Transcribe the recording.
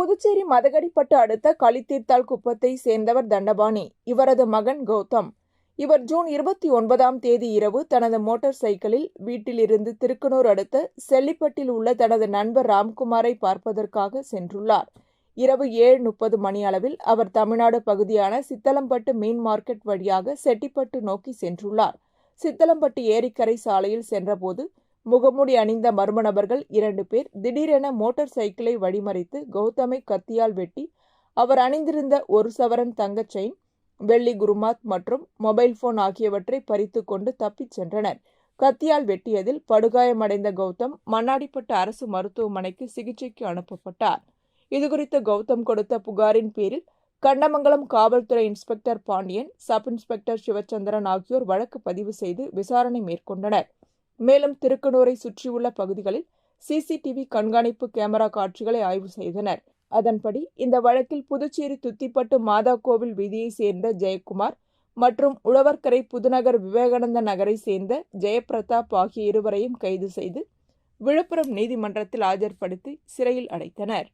புதுச்சேரி மதகடிப்பட்டு அடுத்த களித்தீர்த்தால் குப்பத்தை சேர்ந்தவர் தண்டபாணி. இவரது மகன் கௌதம். இவர் ஜூன் இருபத்தி ஒன்பதாம் தேதி இரவு தனது மோட்டார் சைக்கிளில் வீட்டிலிருந்து திருக்கனூர் அடுத்த செல்லிப்பட்டில் உள்ள தனது நண்பர் ராம்குமாரை பார்ப்பதற்காக சென்றுள்ளார். இரவு ஏழு முப்பது மணி அளவில் அவர் தமிழ்நாடு பகுதியான சித்தலம்பட்டு மீன் மார்க்கெட் வழியாக செட்டிப்பட்டு நோக்கி சென்றுள்ளார். சித்தலம்பட்டு ஏரிக்கரை சாலையில் சென்றபோது முகமூடி அணிந்த மர்ம நபர்கள் இரண்டு பேர் திடீரென மோட்டார் சைக்கிளை வழிமறித்து கௌதமை கத்தியால் வெட்டி அவர் அணிந்திருந்த ஒரு சவரன் தங்கச் செயின் வெள்ளி குருமாத் மற்றும் மொபைல் போன் ஆகியவற்றை பறித்து கொண்டு தப்பிச் சென்றனர். கத்தியால் வெட்டியதில் படுகாயமடைந்த கௌதம் மண்ணாடிப்பட்ட அரசு மருத்துவமனைக்கு சிகிச்சைக்கு அனுப்பப்பட்டார். இதுகுறித்து கௌதம் கொடுத்த புகாரின் பேரில் கண்டமங்கலம் காவல்துறை inspector Pandian sub inspector Sivachandran ஆகியோர் வழக்கு பதிவு செய்து விசாரணை மேற்கொண்டனர். மேலும் திருக்கனூரை சுற்றியுள்ள பகுதிகளில் சிசிடிவி கண்காணிப்பு கேமரா காட்சிகளை ஆய்வு செய்தனர். அதன்படி இந்த வழக்கில் புதுச்சேரி துத்திப்பட்டு மாதா கோவில் வீதியைச் சேர்ந்த ஜெயக்குமார் மற்றும் உழவர்கரை புதுநகர் விவேகானந்த நகரை சேர்ந்த ஜெயபிரதாப் ஆகிய இருவரையும் கைது செய்து விழுப்புரம் நீதிமன்றத்தில் ஆஜர்படுத்தி சிறையில் அடைத்தனர்.